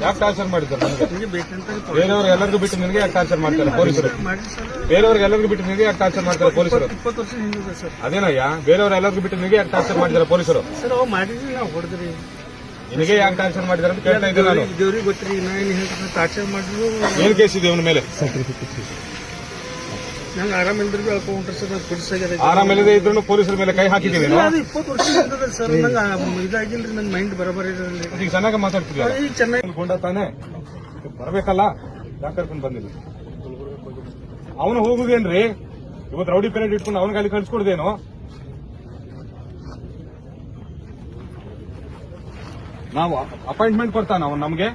ಯಾಕೆ ಟಾರ್ಚರ್ ಮಾಡಿದ್ದಾರೆ ಬೇರೆಯವ್ರು ಎಲ್ಲರಿಗೂ ಬಿಟ್ಟು ನಿನಗೆ ಯಾಕೆ ಟಾರ್ಚರ್ ಮಾಡ್ತಾರೆ ಪೊಲೀಸರು? ಬೇರೆಯವ್ರಿಗೆ ಎಲ್ಲರಿಗೂ ಬಿಟ್ಟು ನಿನಗೆ ಯಾಕೆ ಟಾರ್ಚರ್ ಮಾಡ್ತಾರೆ ಪೊಲೀಸರು? ಅದೇನಯ್ಯ? ಬೇರೆಯವ್ರು ಎಲ್ಲರಿಗೂ ಬಿಟ್ಟು ನಿನಗೆ ಯಾಕೆ ಟಾರ್ಚರ್ ಮಾಡಿದ್ದಾರೆ ಪೊಲೀಸರು? ನಿನಗೆ ಯಾಕೆ ಟಾರ್ಚರ್ ಮಾಡಿದ್ದಾರೆ ಅಂತ ಕೇಳ್ತಾ ಇದ್ದೆ ನಾನು. ಟಾರ್ಚರ್ ಮಾಡಿದ್ರು. ಏನ್ ಕೇಸ್ ಇದೆ ಅವನ ಮೇಲೆ? ನಂಗೆ ಆರಾಮ ಇಲ್ದ್ರಿ ಹೇಳ್ಕೊಂಡ್ರಿ ಸರ್ ಪೊಲೀಸ್ ಕುಡಿಸಾಗ್ಯದ ಆರಾಮಿಲ್ಲದೆ ಇದ್ರು ಪೊಲೀಸರ ಮೇಲೆ ಕೈ ಹಾಕಿದ್ದೀವಿ ಇಲ್ಲ, ಅದು ಇಪ್ಪತ್ತು ವರ್ಷ ಹಿಂದಿದೆ ಸರ್ ನಂಗೆ ಇದಾಗಿಲ್ರಿ ನನ್ನ ಮೈಂಡ್ ಬರಬರ ಇರಲಿ ಈಗ ಚೆನ್ನಾಗಿ ಮಾತಾಡ್ತೀವಿ ಈಗ ಚೆನ್ನಾಗಿ ಕೊಂಡ ತಾನೆ? ಬರಬೇಕಲ್ಲ? ಯಾಕೆ ಕರ್ಕೊಂಡು ಬಂದಿಲ್ಲ. ಅವನು ಹೋಗುದೇನ್ರಿ? ಇವತ್ತು ರೌಡಿ ಪೇರೆಡ್ ಇಟ್ಕೊಂಡು ಅವನಿಗೆ ಅಲ್ಲಿ ಕಳ್ಸಿಕೊಡ್ದೇನು? ನಾವು ಅಪಾಯಿಂಟ್ಮೆಂಟ್ ಕೊಡ್ತಾನ ಅವನು ನಮ್ಗೆ.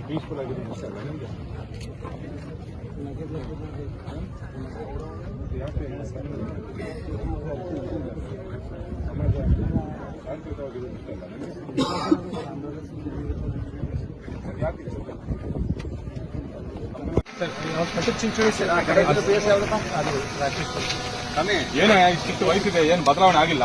ಪೀಸ್ಫುಲ್ ಆಗಿದೆ? ಸಮಾಜ ಶಾಂತಿಯುತವಾಗಿದೆ ನಿಮ್ಗೆ? ಯಾಕೆ ಏನೇ ಇಷ್ಟು ವಯಸ್ಸಿದೆ ಏನು ಬದಲಾವಣೆ ಆಗಿಲ್ಲ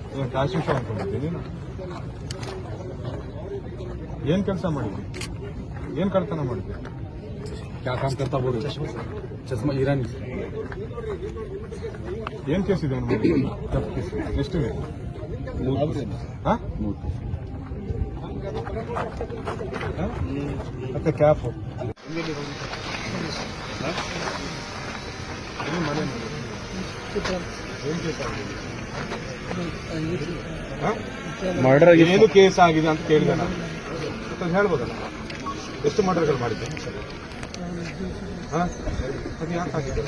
ಕಾಶಿಂಶ ಅನ್ಕೊಂಡಿದ್ದೆ ನೀನು ಏನ್ ಕೆಲಸ ಮಾಡಿದ್ದೆ ಏನ್ ಕಳ್ತನ ಮಾಡಿದ್ದೆ क्या काम करता बोलो चश्मा ईरानी ಏನ್ ಕೇಸ್ ಇದೆ ಅವನ ತಪ್ಪು ಕೇಸ್ ಎಷ್ಟಿದೆ ಹಾ? ಹಾ? ಮತ್ತೆ ಕ್ಯಾಪ್ मर्डर ಏನು ಕೇಸ್ ಆಗಿದೆ ಅಂತ ಕೇಳಿದೆ ನಾನು. ಹೇಳ್ಬೋದಲ್ಲ? ಎಷ್ಟು ಮರ್ಡರ್ಗಳು ಮಾಡಿದ್ದೆ? ಅದು ಯಾಕೆ ಹಾಕಿದ್ದೆ?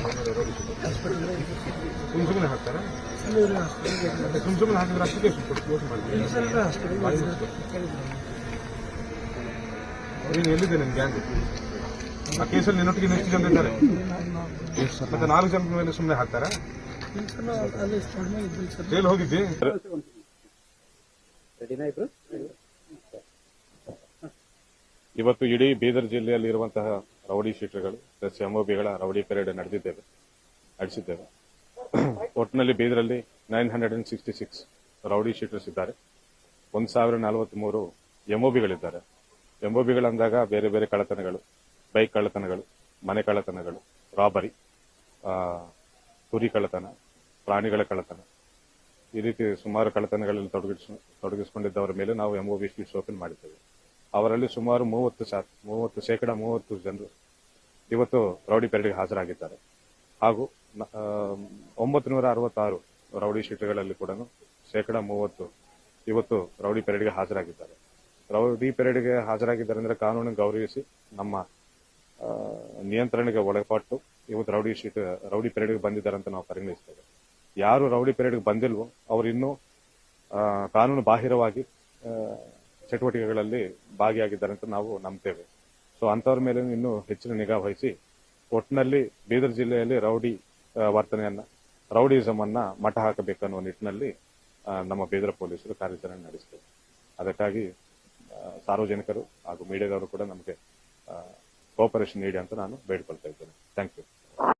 ಸುಮ್ ಸುಮ್ಮನೆ ಹಾಕ್ತಾರ? ಸುಮ್ ಸುಮ್ಮನೆ ಹಾಕಿದ್ರೆ ಅಷ್ಟು ಕೇಸ್ ಕ್ಲೋಸ್ ಮಾಡಿದ್ದೆ ನೀನು ಎಲ್ಲಿದೆ ನಿನ್ ಗ್ಯಾಂಗ್ ಆ ಕೇಸಲ್ಲಿ ನಿನ್ನೊಟ್ಟಿಗೆ ಎಷ್ಟು ಜನ ಇದ್ದಾರೆ? ಮತ್ತೆ ನಾಲ್ಕು ಜನ ಮೇಲೆ ಸುಮ್ಮನೆ ಹಾಕ್ತಾರ? ಜೈಲು ಹೋಗಿದ್ದಿ? ಇವತ್ತು ಇಡೀ ಬೀದರ್ ಜಿಲ್ಲೆಯಲ್ಲಿ ಇರುವಂತಹ ರೌಡಿ ಶೀಟರ್ಗಳು ಪ್ಲಸ್ ಎಂಒಬಿಗಳ ರೌಡಿ ಪೆರೇಡ್ ನಡೆದಿದ್ದೇವೆ ನಡೆಸಿದ್ದೇವೆ ಒಟ್ಟಿನಲ್ಲಿ ಬೀದರಲ್ಲಿ nine hundred and sixty six rowdy sheeters ಇದ್ದಾರೆ. ಒಂದ್ ಸಾವಿರ ನಲವತ್ಮೂರು ಎಂಒಬಿಗಳಿದ್ದಾರೆ ಎಂಒಬಿಗಳಂದಾಗ ಬೇರೆ ಬೇರೆ ಕಳ್ಳತನಗಳು ಬೈಕ್ ಕಳ್ಳತನಗಳು ಮನೆ ಕಳ್ಳತನಗಳು ರಾಬರಿ ಕುರಿ ಕಳ್ಳತನ, ಪ್ರಾಣಿಗಳ ಕಳ್ಳತನ. ಈ ರೀತಿ ಸುಮಾರು ಕಳ್ಳತನಗಳಲ್ಲಿ ತೊಡಗಿಸ್ ತೊಡಗಿಸಿಕೊಂಡಿದ್ದವರ ಮೇಲೆ ನಾವು ಎಂಒಬಿ ಸ್ಲಿಸ್ ಓಪನ್ ಮಾಡಿದ್ದೇವೆ. ಅವರಲ್ಲಿ ಸುಮಾರು ಮೂವತ್ತು ಸಾ, ಮೂವತ್ತು ಶೇಕಡ ಮೂವತ್ತು ಜನರು ಇವತ್ತು ರೌಡಿ ಪೆರೇಡ್ಗೆ ಹಾಜರಾಗಿದ್ದಾರೆ. ಹಾಗೂ ಒಂಬತ್ತು ನೂರ ಅರವತ್ತಾರು ರೌಡಿ ಶೀಟ್ಗಳಲ್ಲಿ ಕೂಡ ಶೇಕಡ ಮೂವತ್ತು ಇವತ್ತು ರೌಡಿ ಪೆರೇಡ್ಗೆ ಹಾಜರಾಗಿದ್ದಾರೆ. ರೌಡಿ ಪೆರೇಡ್ಗೆ ಹಾಜರಾಗಿದ್ದಾರೆ ಅಂದರೆ ಕಾನೂನು ಗೌರವಿಸಿ ನಮ್ಮ ನಿಯಂತ್ರಣಕ್ಕೆ ಒಳಪಟ್ಟು ಇವತ್ತು ರೌಡಿ ಶೀಟ್, ರೌಡಿ ಪೆರೇಡ್ಗೆ ಬಂದಿದ್ದಾರೆ ಅಂತ ನಾವು ಪರಿಗಣಿಸ್ತೇವೆ. ಯಾರು ರೌಡಿ ಪೆರೇಡ್ಗೆ ಬಂದಿಲ್ವೋ, ಅವರು ಇನ್ನೂ ಕಾನೂನು ಬಾಹಿರವಾಗಿ ಚಟುವಟಿಕೆಗಳಲ್ಲಿ ಭಾಗಿಯಾಗಿದ್ದಾರೆ ಅಂತ ನಾವು ನಂಬ್ತೇವೆ. ಸೊ ಅಂತವ್ರ ಮೇಲೆ ಇನ್ನೂ ಹೆಚ್ಚಿನ ನಿಗಾ ವಹಿಸಿ ಒಟ್ಟಿನಲ್ಲಿ ಬೀದರ್ ಜಿಲ್ಲೆಯಲ್ಲಿ ರೌಡಿ ವರ್ತನೆಯನ್ನ ರೌಡಿಸಮ್ ಅನ್ನ ಮಠ ಹಾಕಬೇಕನ್ನುವ ನಿಟ್ಟಿನಲ್ಲಿ ನಮ್ಮ ಬೀದರ್ ಪೊಲೀಸರು ಕಾರ್ಯಾಚರಣೆ ನಡೆಸ್ತೇವೆ. ಅದಕ್ಕಾಗಿ ಸಾರ್ವಜನಿಕರು ಹಾಗೂ ಮೀಡಿಯಾದವರು ಕೂಡ ನಮಗೆ ಕೋಪರೇಷನ್ ನೀಡಿ ಅಂತ ನಾನು ಬೇಡ್ಕೊಳ್ತಾ ಇದ್ದೇನೆ. Thank you